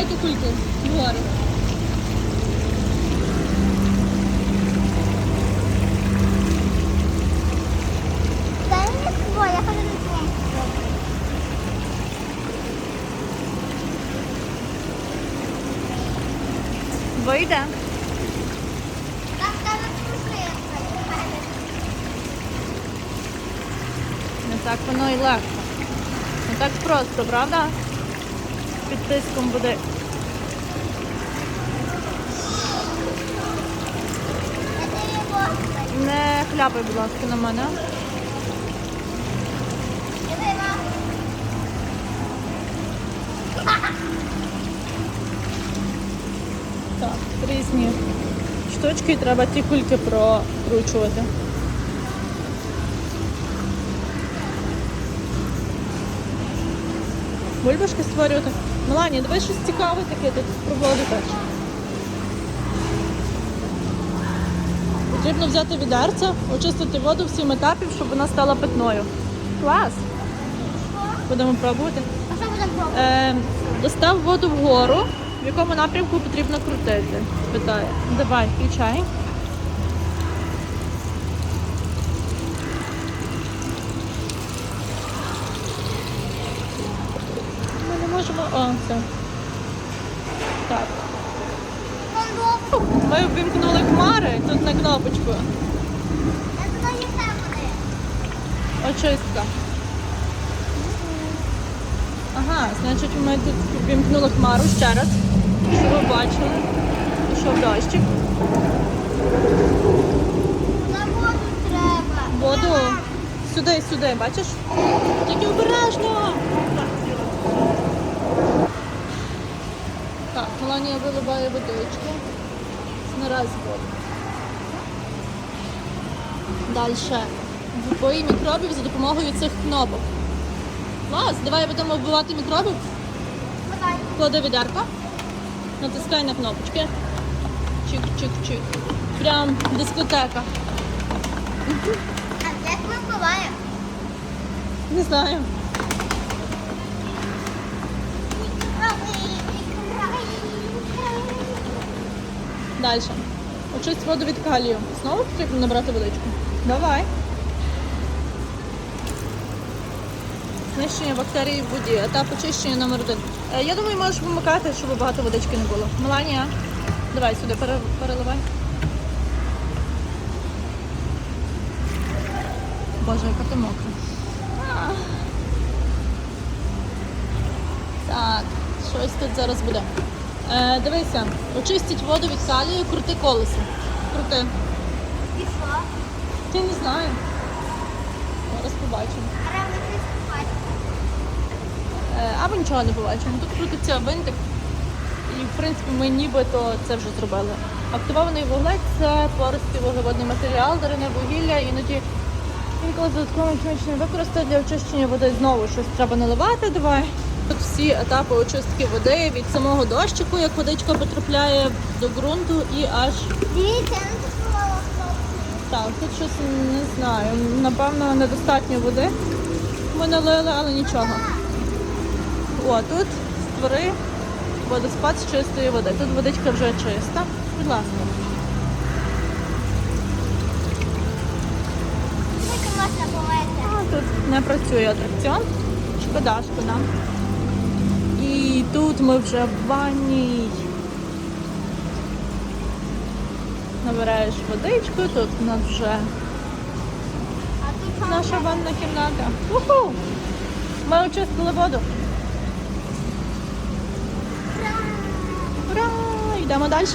Давайте кульки вгору. Дай мені свой, я хочу на твоєму. Вийде. Так, там пішли. Не так воно і легко. Не так просто, правда? Під тиском буде. Не хляпай, будь ласка, на мене. Так, різні штучки, і треба ті кульки прокручувати. Бульбашки створювати. Мелані, давай щось цікаве таке тут про воду теж. Потрібно взяти відерце, очистити воду всім етапів, щоб вона стала питною. Клас! Будемо пробувати. А що будемо пробувати? Е, достав воду вгору, в якому напрямку потрібно крутити. Питає. Давай, включай. Можемо. О, все. Так. Ми ввімкнули хмари тут на кнопочку. Очистка. Ага, значить ми тут вімкнули хмару ще раз, щоб ви бачили. Пішов дощик. На воду треба. Воду сюди, сюди, бачиш? Тільки обережно. Меланія виливає водичку. Нараз воду. Далі. Вбий мікробів за допомогою цих кнопок. Клас, давай будемо вбивати мікробів. Клади відерко. Натискай на кнопочки. Чик-чик-чик. Прям дискотека. А як ми вбиваємо? Не знаю. Далі. Очисть воду від калію. Знову потрібно набрати водичку. Давай. Знищення бактерій в воді. Етап очищення номер один. Е, Я думаю, можеш вимикати, щоб багато водички не було. Меланія, давай сюди переливай. Боже, яка ти мокра. Так, щось тут зараз буде. Е, дивися, очистіть воду від калію, крути колесо. Крути. І що? Ти не знаю. Зараз побачимо. Е, або нічого не побачимо. Тут крутиться винтик. І в принципі ми нібито це вже зробили. Активований вуглець це пористий вуглеводний матеріал, дарине вугілля, іноді інколи додатково хімічний використати для очищення води. Знову щось треба наливати. Давай. Тут всі етапи очистки води від самого дощику, як водичка потрапляє до ґрунту і аж Дивіться, я не заспівала так, тут щось не знаю. Напевно, недостатньо води. Ми налили, але нічого. О, тут створи водоспад з чистої води. Тут водичка вже чиста. Будь ласка. Тут не працює атракціон. Шкода, шкода. І тут ми вже в ванній. Набираєш водичку, тут у нас вже наша ванна кімната. Уху! Ми очистили воду. Ура! Йдемо далі.